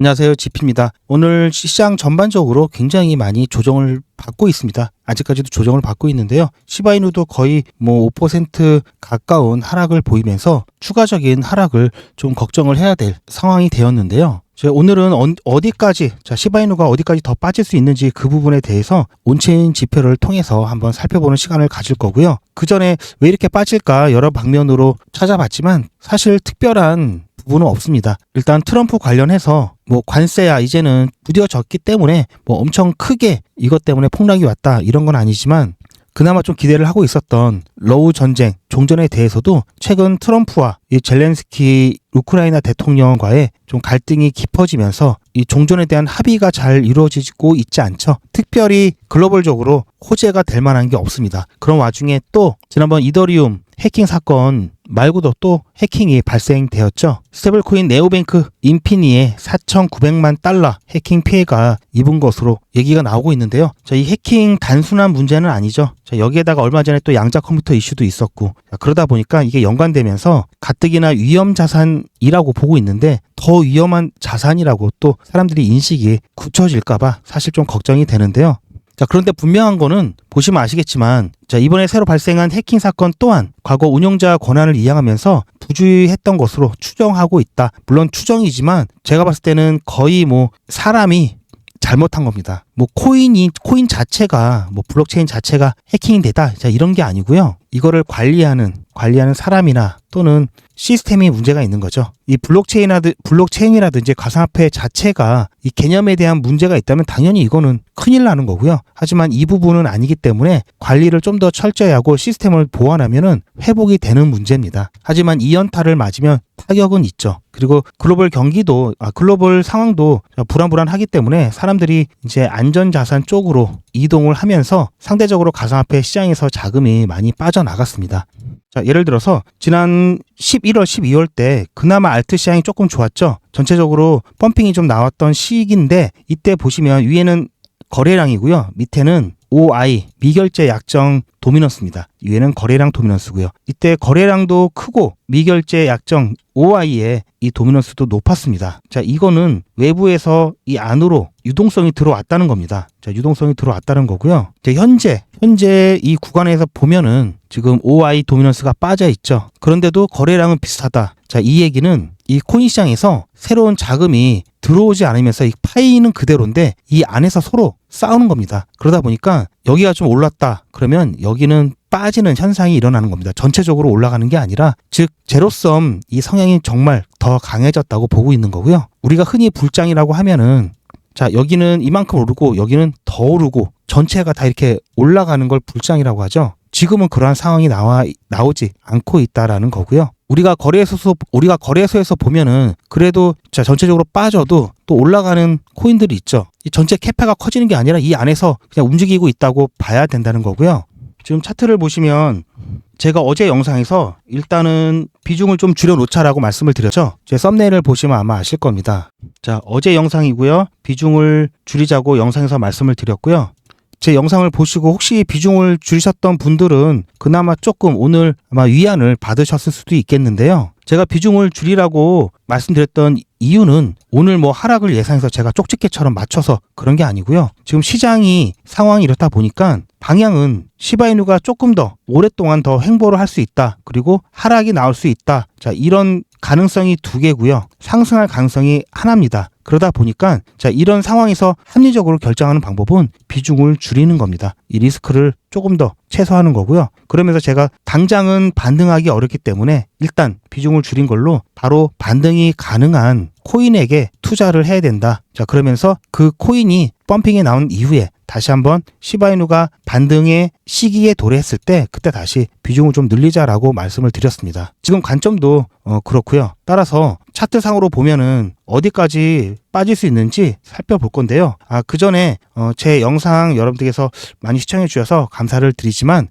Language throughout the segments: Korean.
안녕하세요. 지피입니다. 오늘 시장 전반적으로 굉장히 많이 조정을 받고 있습니다. 아직까지도 조정을 받고 있는데요. 시바이누도 거의 뭐 5% 가까운 하락을 보이면서 추가적인 하락을 좀 걱정을 해야 될 상황이 되었는데요. 오늘은 어- 어디까지, 자, 시바이누가 어디까지 더 빠질 수 있는지 그 부분에 대해서 온체인 지표를 통해서 한번 살펴보는 시간을 가질 거고요. 그 전에 왜 이렇게 빠질까 여러 방면으로 찾아봤지만 사실 특별한 부분은 없습니다. 일단 트럼프 관련해서 뭐 관세야 이제는 무뎌졌기 때문에 뭐 엄청 크게 이것 때문에 폭락이 왔다 이런 건 아니지만 그나마 좀 기대를 하고 있었던 러우 전쟁 종전에 대해서도 최근 트럼프와 이 젤렌스키 우크라이나 대통령과의 좀 갈등이 깊어지면서 이 종전에 대한 합의가 잘 이루어지고 있지 않죠. 특별히 글로벌적으로 호재가 될 만한 게 없습니다. 그런 와중에 또 지난번 이더리움 해킹 사건 말고도 또 해킹이 발생되었죠. 스테블코인 네오뱅크 인피니에 4,900만 달러 해킹 피해가 입은 것으로 얘기가 나오고 있는데요. 자, 이 해킹 단순한 문제는 아니죠. 자, 여기에다가 얼마 전에 또 양자 컴퓨터 이슈도 있었고 자, 그러다 보니까 이게 연관되면서 가뜩이나 위험 자산이라고 보고 있는데 더 위험한 자산이라고 또 사람들이 인식이 굳혀질까봐 사실 좀 걱정이 되는데요. 자, 그런데 분명한 거는 보시면 아시겠지만, 자, 이번에 새로 발생한 해킹 사건 또한 과거 운영자 권한을 이양하면서 부주의했던 것으로 추정하고 있다. 물론 추정이지만 제가 봤을 때는 거의 뭐 사람이 잘못한 겁니다. 뭐 코인이 코인 자체가 뭐 블록체인 자체가 해킹되다. 자, 이런 게 아니고요. 이거를 관리하는 관리하는 사람이나 또는 시스템이 문제가 있는 거죠. 이 블록체인이라든 블록체인이라든지 가상화폐 자체가 이 개념에 대한 문제가 있다면 당연히 이거는 큰일 나는 거고요. 하지만 이 부분은 아니기 때문에 관리를 좀 더 철저히 하고 시스템을 보완하면은 회복이 되는 문제입니다. 하지만 이 연타를 맞으면 타격은 있죠. 그리고 글로벌 경기도 아 글로벌 상황도 불안불안하기 때문에 사람들이 이제 안전 자산 쪽으로 이동을 하면서 상대적으로 가상화폐 시장에서 자금이 많이 빠져나갔습니다. 자, 예를 들어서 지난 11월, 12월 때 그나마 알트 시장이 조금 좋았죠. 전체적으로 펌핑이 좀 나왔던 시기인데 이때 보시면 위에는 거래량이고요. 밑에는 OI 미결제 약정 도미넌스입니다. 위에는 거래량 도미넌스고요. 이때 거래량도 크고 미결제 약정 OI의 이 도미넌스도 높았습니다. 자, 이거는 외부에서 이 안으로 유동성이 들어왔다는 겁니다. 자, 유동성이 들어왔다는 거고요. 이제 현재 현재 이 구간에서 보면은 지금 OI 도미넌스가 빠져 있죠. 그런데도 거래량은 비슷하다. 자, 이 얘기는 이 코인 시장에서 새로운 자금이 들어오지 않으면서 이 파이는 그대로인데 이 안에서 서로 싸우는 겁니다. 그러다 보니까 여기가 좀 올랐다. 그러면 여기는 빠지는 현상이 일어나는 겁니다. 전체적으로 올라가는 게 아니라 즉 제로섬 이 성향이 정말 더 강해졌다고 보고 있는 거고요. 우리가 흔히 불장이라고 하면은 자 여기는 이만큼 오르고 여기는 더 오르고 전체가 다 이렇게 올라가는 걸 불장이라고 하죠. 지금은 그러한 상황이 나와 나오지 않고 있다라는 거고요. 우리가 거래소에서 우리가 거래소에서 보면은 그래도 자 전체적으로 빠져도 또 올라가는 코인들이 있죠. 이 전체 캐파가 커지는 게 아니라 이 안에서 그냥 움직이고 있다고 봐야 된다는 거고요. 지금 차트를 보시면 제가 어제 영상에서 일단은 비중을 좀 줄여 놓자라고 말씀을 드렸죠. 제 썸네일을 보시면 아마 아실 겁니다. 자, 어제 영상이고요. 비중을 줄이자고 영상에서 말씀을 드렸고요. 제 영상을 보시고 혹시 비중을 줄이셨던 분들은 그나마 조금 오늘 아마 위안을 받으셨을 수도 있겠는데요. 제가 비중을 줄이라고 말씀드렸던 이유는 오늘 뭐 하락을 예상해서 제가 쪽집게처럼 맞춰서 그런 게 아니고요. 지금 시장이 상황이 이렇다 보니까 방향은 시바이누가 조금 더 오랫동안 더 횡보를 할 수 있다. 그리고 하락이 나올 수 있다. 자, 이런 가능성이 두 개고요. 상승할 가능성이 하나입니다. 그러다 보니까 자, 이런 상황에서 합리적으로 결정하는 방법은 비중을 줄이는 겁니다. 이 리스크를 조금 더 최소화하는 거고요. 그러면서 제가 당장은 반등하기 어렵기 때문에 일단 비중을 줄인 걸로 바로 반등이 가능한 코인에게 투자를 해야 된다. 자, 그러면서 그 코인이 펌핑에 나온 이후에 다시 한번 시바이누가 반등의 시기에 도래했을 때 그때 다시 비중을 좀 늘리자라고 말씀을 드렸습니다. 지금 관점도 어, 그렇고요. 따라서 차트상으로 보면은 어디까지 빠질 수 있는지 살펴볼 건데요. 아, 그 전에 어, 제 영상 여러분들께서 많이 시청해 주셔서 감사를 드리지만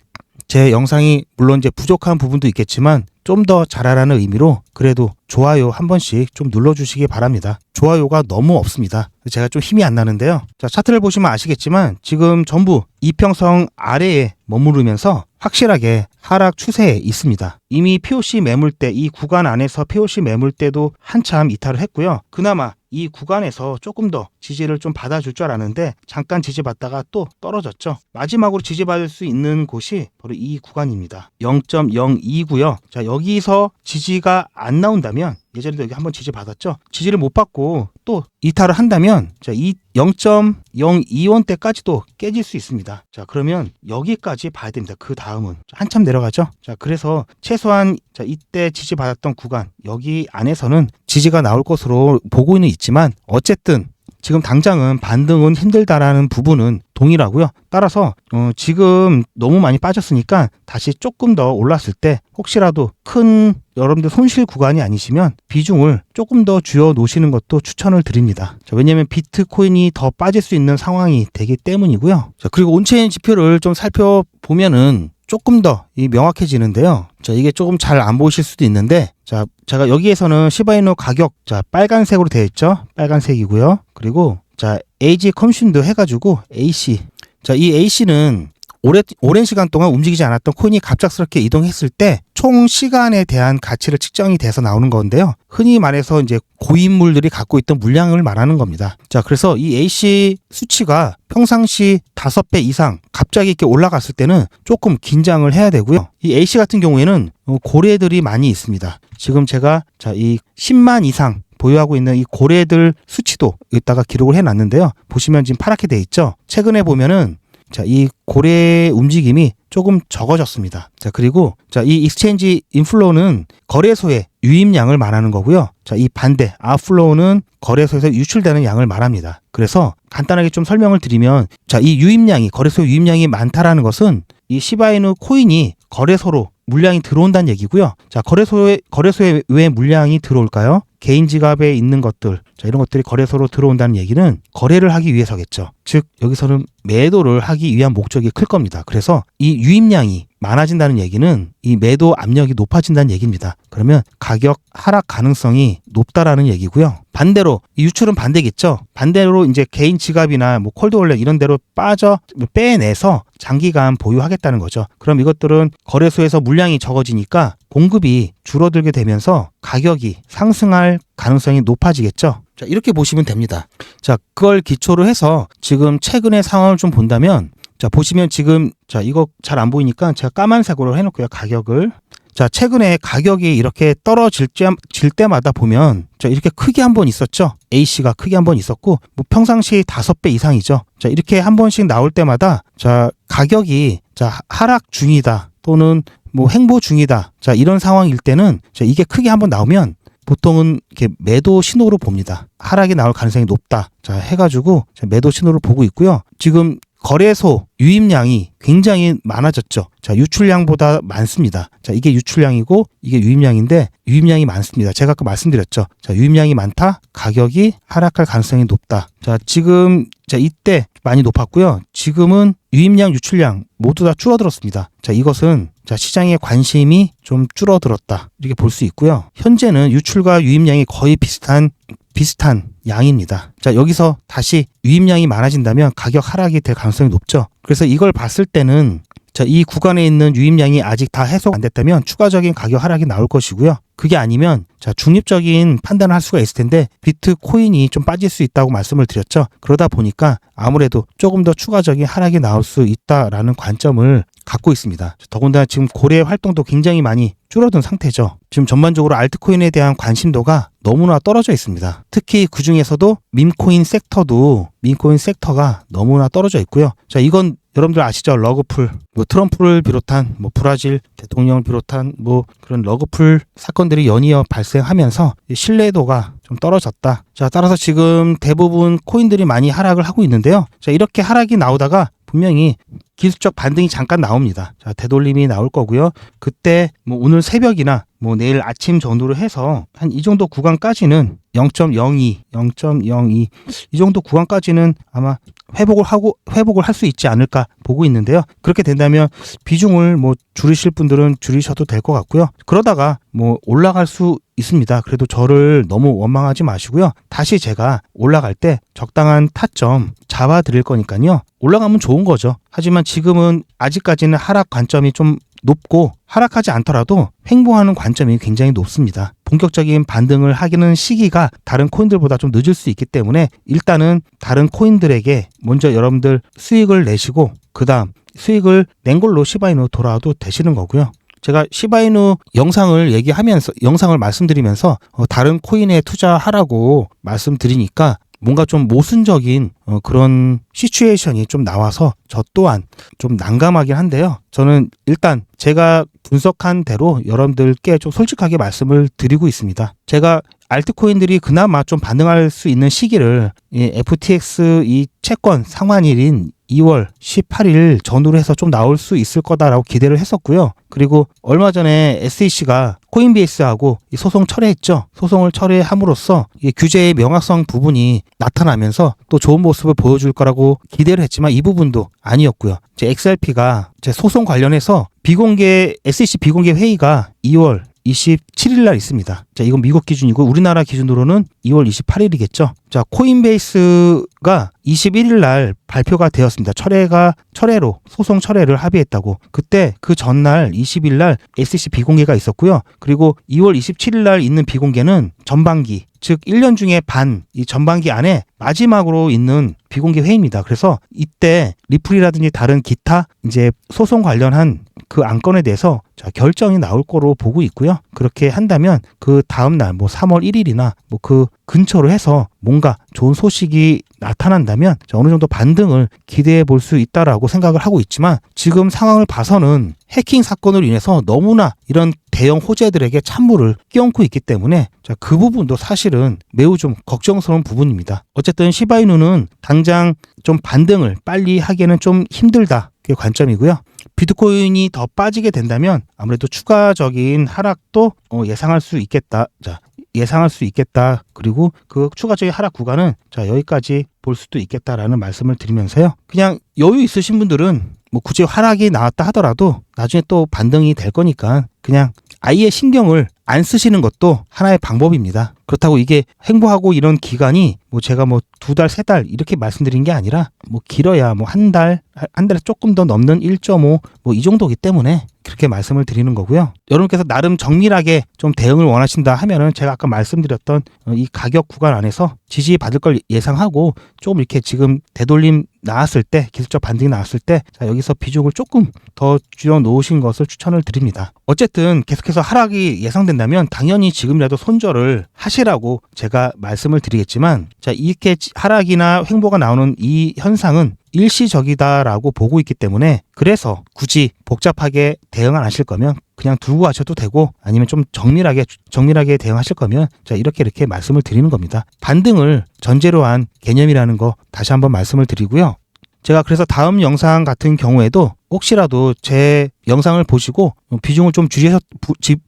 제 영상이 물론 이제 부족한 부분도 있겠지만 좀 더 잘하라는 의미로 그래도 좋아요 한 번씩 좀 눌러주시기 바랍니다. 좋아요가 너무 없습니다. 제가 좀 힘이 안 나는데요. 자, 차트를 보시면 아시겠지만 지금 전부 이평성 아래에 머무르면서 확실하게 하락 추세에 있습니다. 이미 POC 매물대 이 구간 안에서 POC 매물대도 한참 이탈을 했고요. 그나마 이 구간에서 조금 더 지지를 좀 받아줄 줄 알았는데 잠깐 지지받다가 또 떨어졌죠. 마지막으로 지지받을 수 있는 곳이 바로 이 구간입니다. 0.02고요. 자 여기서 지지가 안 나온다면 예전에도 여기 한번 지지 받았죠. 지지를 못 받고 또 이탈을 한다면 자이 0.02원대까지도 깨질 수 있습니다. 자 그러면 여기까지 봐야 됩니다. 그 다음은 한참 내려 가죠. 자 그래서 최소한 자 이때 지지 받았던 구간 여기 안에서는 지지가 나올 것으로 보고는 있지만 어쨌든 지금 당장은 반등은 힘들다라는 부분은 동일하고요. 따라서 어, 지금 너무 많이 빠졌으니까 다시 조금 더 올랐을 때 혹시라도 큰 여러분들 손실 구간이 아니시면 비중을 조금 더 쥐어 놓으시는 것도 추천을 드립니다. 자, 왜냐하면 비트코인이 더 빠질 수 있는 상황이 되기 때문이고요. 자, 그리고 온체인 지표를 좀 살펴보면은 조금 더 이 명확해지는데요. 자, 이게 조금 잘 안 보이실 수도 있는데, 자, 제가 여기에서는 시바이노 가격, 자, 빨간색으로 되어 있죠? 빨간색이고요. 그리고, 자, AG 컴신도 해가지고, AC. 자, 이 AC는 오래, 오랜 시간 동안 움직이지 않았던 코인이 갑작스럽게 이동했을 때 총 시간에 대한 가치를 측정이 돼서 나오는 건데요. 흔히 말해서 이제 고인물들이 갖고 있던 물량을 말하는 겁니다. 자, 그래서 이 AC 수치가 평상시 5배 이상 갑자기 이렇게 올라갔을 때는 조금 긴장을 해야 되고요. 이 AC 같은 경우에는 어, 고래들이 많이 있습니다. 지금 제가 자, 이 10만 이상 보유하고 있는 이 고래들 수치도 여기다가 기록을 해놨는데요. 보시면 지금 파랗게 돼 있죠. 최근에 보면은 자, 이 고래 움직임이 조금 적어졌습니다. 자, 그리고 자, 이 익스체인지 인플로우는 거래소의 유입량을 말하는 거고요. 자, 이 반대 아웃플로우는 거래소에서 유출되는 양을 말합니다. 그래서 간단하게 좀 설명을 드리면 자, 이 유입량이 거래소 유입량이 많다라는 것은 이 시바이누 코인이 거래소로 물량이 들어온다는 얘기고요. 자, 거래소에 거래소에 왜 물량이 들어올까요? 개인 지갑에 있는 것들, 자, 이런 것들이 거래소로 들어온다는 얘기는 거래를 하기 위해서겠죠. 즉, 여기서는 매도를 하기 위한 목적이 클 겁니다. 그래서 이 유입량이 많아진다는 얘기는 이 매도 압력이 높아진다는 얘기입니다. 그러면 가격 하락 가능성이 높다라는 얘기고요. 반대로 이 유출은 반대겠죠. 반대로 이제 개인 지갑이나 뭐 콜드월렛 이런 데로 빠져 빼내서 장기간 보유하겠다는 거죠. 그럼 이것들은 거래소에서 물량이 적어지니까 공급이 줄어들게 되면서 가격이 상승할 가능성이 높아지겠죠. 자, 이렇게 보시면 됩니다. 자, 그걸 기초로 해서 지금 최근의 상황을 좀 본다면 자, 보시면 지금 자, 이거 잘 안 보이니까 제가 까만색으로 해 놓고요. 가격을. 자, 최근에 가격이 이렇게 떨어질 때, 질 때마다 보면 자, 이렇게 크게 한 번 있었죠. A씨가 크게 한 번 있었고 뭐 평상시 다섯 배 이상이죠. 자, 이렇게 한 번씩 나올 때마다 자, 가격이 자, 하락 중이다. 또는 뭐 행보 중이다. 자, 이런 상황일 때는 자, 이게 크게 한번 나오면 보통은 이렇게 매도 신호로 봅니다. 하락이 나올 가능성이 높다. 자, 해가지고 매도 신호를 보고 있고요. 지금 거래소 유입량이 굉장히 많아졌죠. 자, 유출량보다 많습니다. 자, 이게 유출량이고 이게 유입량인데 유입량이 많습니다. 제가 아까 말씀드렸죠. 자, 유입량이 많다. 가격이 하락할 가능성이 높다. 자, 지금 자, 이때 많이 높았고요. 지금은 유입량, 유출량 모두 다 줄어들었습니다. 자, 이것은 자, 시장의 관심이 좀 줄어들었다. 이렇게 볼 수 있고요. 현재는 유출과 유입량이 거의 비슷한 비슷한 양입니다. 자, 여기서 다시 유입량이 많아진다면 가격 하락이 될 가능성이 높죠. 그래서 이걸 봤을 때는 자, 이 구간에 있는 유입량이 아직 다 해소 안 됐다면 추가적인 가격 하락이 나올 것이고요. 그게 아니면 자, 중립적인 판단을 할 수가 있을 텐데 비트코인이 좀 빠질 수 있다고 말씀을 드렸죠. 그러다 보니까 아무래도 조금 더 추가적인 하락이 나올 수 있다라는 관점을 갖고 있습니다. 더군다나 지금 고래 활동도 굉장히 많이 줄어든 상태죠. 지금 전반적으로 알트코인에 대한 관심도가 너무나 떨어져 있습니다. 특히 그 중에서도 밈코인 섹터도 밈코인 섹터가 너무나 떨어져 있고요. 자, 이건 여러분들 아시죠? 러그풀, 뭐 트럼프를 비롯한 뭐 브라질 대통령을 비롯한 뭐 그런 러그풀 사건들이 연이어 발생하면서 신뢰도가 좀 떨어졌다. 자, 따라서 지금 대부분 코인들이 많이 하락을 하고 있는데요. 자, 이렇게 하락이 나오다가 분명히 기술적 반등이 잠깐 나옵니다. 자, 되돌림이 나올 거고요. 그때 뭐 오늘 새벽이나 뭐 내일 아침 정도로 해서 한 이 정도 구간까지는 0.02, 0.02 이 정도 구간까지는 아마 회복을 하고 회복을 할 수 있지 않을까 보고 있는데요. 그렇게 된다면 비중을 뭐 줄이실 분들은 줄이셔도 될 것 같고요. 그러다가 뭐 올라갈 수 있습니다. 그래도 저를 너무 원망하지 마시고요. 다시 제가 올라갈 때 적당한 타점 잡아 드릴 거니까요. 올라가면 좋은 거죠. 하지만 지금은 아직까지는 하락 관점이 좀 높고 하락하지 않더라도 횡보하는 관점이 굉장히 높습니다. 본격적인 반등을 하기는 시기가 다른 코인들보다 좀 늦을 수 있기 때문에 일단은 다른 코인들에게 먼저 여러분들 수익을 내시고 그 다음 수익을 낸 걸로 시바이누 돌아와도 되시는 거고요. 제가 시바이누 영상을 얘기하면서 영상을 말씀드리면서 어, 다른 코인에 투자하라고 말씀드리니까 뭔가 좀 모순적인 어, 그런 시츄에이션이 좀 나와서 저 또한 좀 난감하긴 한데요. 저는 일단 제가 분석한 대로 여러분들께 좀 솔직하게 말씀을 드리고 있습니다. 제가 알트코인들이 그나마 좀 반응할 수 있는 시기를 이 FTX 이 채권 상환일인 2월 18일 전후로 해서 좀 나올 수 있을 거다라고 기대를 했었고요. 그리고 얼마 전에 SEC가 코인베이스하고 이 소송 철회했죠. 소송을 철회함으로써 이 규제의 명확성 부분이 나타나면서 또 좋은 모습을 보여줄 거라고 기대를 했지만 이 부분도 아니었고요. 제 XRP가 제 소송 관련해서 비공개 SEC 비공개 회의가 2월 27일 날 있습니다. 자, 이건 미국 기준이고 우리나라 기준으로는 2월 28일이겠죠. 자, 코인베이스가 21일 날 발표가 되었습니다. 철회가 철회로 소송 철회를 합의했다고. 그때 그 전날 20일 날 SEC 비공개가 있었고요. 그리고 2월 27일 날 있는 비공개는 전반기 즉 1년 중에 반 이 전반기 안에 마지막으로 있는 비공개 회의입니다. 그래서 이때 리플이라든지 다른 기타 이제 소송 관련한 그 안건에 대해서 자, 결정이 나올 거로 보고 있고요. 그렇게 한다면 그 다음 날 뭐 3월 1일이나 뭐 그 근처로 해서 뭔가 좋은 소식이 나타난다면 자, 어느 정도 반등을 기대해 볼 수 있다라고 생각을 하고 있지만 지금 상황을 봐서는 해킹 사건으로 인해서 너무나 이런 대형 호재들에게 찬물을 끼얹고 있기 때문에 자, 그 부분도 사실은 매우 좀 걱정스러운 부분입니다. 어쨌든 시바이누는 당장 좀 반등을 빨리 하기에는 좀 힘들다. 그게 관점이고요. 비트코인이 더 빠지게 된다면 아무래도 추가적인 하락도 어, 예상할 수 있겠다. 자, 예상할 수 있겠다. 그리고 그 추가적인 하락 구간은 자, 여기까지 볼 수도 있겠다라는 말씀을 드리면서요. 그냥 여유 있으신 분들은 뭐 굳이 하락이 나왔다 하더라도 나중에 또 반등이 될 거니까 그냥 아예 신경을 안 쓰시는 것도 하나의 방법입니다. 그렇다고 이게 행보하고 이런 기간이 뭐 제가 뭐 두 달, 세 달 이렇게 말씀드린 게 아니라 뭐 길어야 뭐 한 달, 한 달에 조금 더 넘는 1.5 뭐 이 정도기 때문에 그렇게 말씀을 드리는 거고요. 여러분께서 나름 정밀하게 좀 대응을 원하신다 하면은 제가 아까 말씀드렸던 어, 이 가격 구간 안에서 지지 받을 걸 예상하고 조금 이렇게 지금 되돌림 나왔을 때 기술적 반등이 나왔을 때 자, 여기서 비중을 조금 더 줄여 놓으신 것을 추천을 드립니다. 어쨌든 계속해서 하락이 예상된다면 당연히 지금이라도 손절을 하시라고 제가 말씀을 드리겠지만 자 이렇게 하락이나 횡보가 나오는 이 현상은 일시적이다라고 보고 있기 때문에 그래서 굳이 복잡하게 대응 안 하실 거면 그냥 두고 가셔도 되고 아니면 좀 정밀하게 정밀하게 대응하실 거면 자 이렇게 이렇게 말씀을 드리는 겁니다. 반등을 전제로 한 개념이라는 거 다시 한번 말씀을 드리고요. 제가 그래서 다음 영상 같은 경우에도 혹시라도 제 영상을 보시고 비중을 좀 줄이셔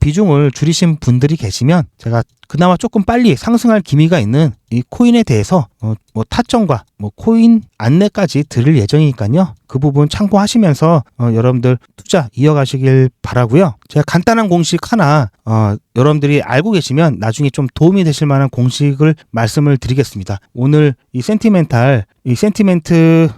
비중을 줄이신 분들이 계시면 제가 그나마 조금 빨리 상승할 기미가 있는 이 코인에 대해서 어, 뭐 타점과 뭐 코인 안내까지 드릴 예정이니까요. 그 부분 참고하시면서 어, 여러분들 투자 이어가시길 바라고요. 제가 간단한 공식 하나 어, 여러분들이 알고 계시면 나중에 좀 도움이 되실 만한 공식을 말씀을 드리겠습니다. 오늘 이 센티멘탈 이 센티멘트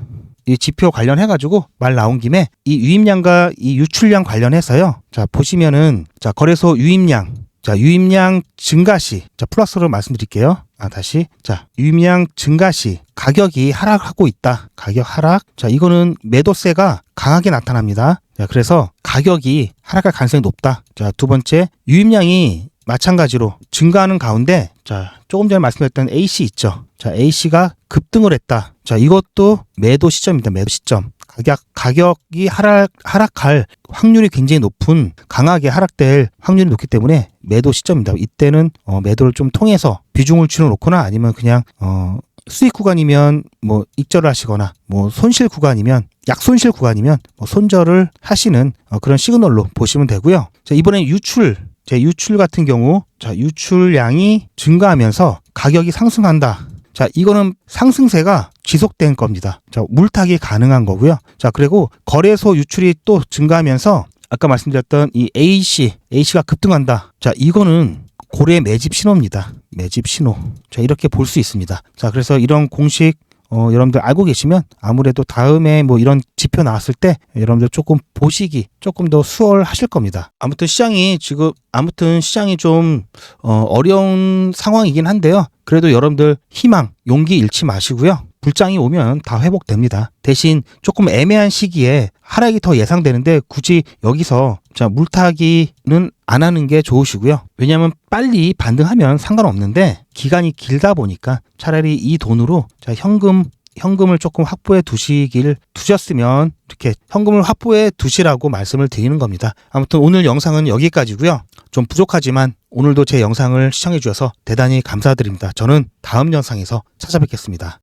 이 지표 관련해 가지고 말 나온 김에 이 유입량과 이 유출량 관련해서요. 자, 보시면은 자, 거래소 유입량 자, 유입량 증가 시, 자, 플러스로 말씀드릴게요. 아, 다시. 자, 유입량 증가 시, 가격이 하락하고 있다. 가격 하락. 자, 이거는 매도세가 강하게 나타납니다. 자, 그래서 가격이 하락할 가능성이 높다. 자, 두 번째, 유입량이 마찬가지로 증가하는 가운데, 자, 조금 전에 말씀드렸던 AC 있죠. 자, AC가 급등을 했다. 자, 이것도 매도 시점입니다. 매도 시점. 가격, 가격이 하락, 하락할 확률이 굉장히 높은, 강하게 하락될 확률이 높기 때문에 매도 시점입니다. 이때는, 어, 매도를 좀 통해서 비중을 줄여놓거나 아니면 그냥, 어, 수익 구간이면 뭐 익절을 하시거나 뭐 손실 구간이면 약손실 구간이면 뭐 손절을 하시는 어, 그런 시그널로 보시면 되고요. 자, 이번엔 유출 제 유출 같은 경우 자 유출량이 증가하면서 가격이 상승한다. 자 이거는 상승세가 지속된 겁니다. 자 물타기 가능한 거고요. 자 그리고 거래소 유출이 또 증가하면서 아까 말씀드렸던 이 AC AC가 급등한다. 자 이거는 고래 매집 신호입니다. 매집 신호. 자 이렇게 볼 수 있습니다. 자 그래서 이런 공식 어, 여러분들 알고 계시면 아무래도 다음에 뭐 이런 지표 나왔을 때 여러분들 조금 보시기 조금 더 수월하실 겁니다. 아무튼 시장이 지금 아무튼 시장이 좀 어, 어려운 상황이긴 한데요. 그래도 여러분들 희망, 용기 잃지 마시고요. 불장이 오면 다 회복됩니다. 대신 조금 애매한 시기에 하락이 더 예상되는데 굳이 여기서 자 물타기는 안 하는 게 좋으시고요. 왜냐하면 빨리 반등하면 상관없는데 기간이 길다 보니까 차라리 이 돈으로 자 현금 현금을 조금 확보해 두시길 두셨으면 이렇게 현금을 확보해 두시라고 말씀을 드리는 겁니다. 아무튼 오늘 영상은 여기까지고요. 좀 부족하지만 오늘도 제 영상을 시청해 주셔서 대단히 감사드립니다. 저는 다음 영상에서 찾아뵙겠습니다.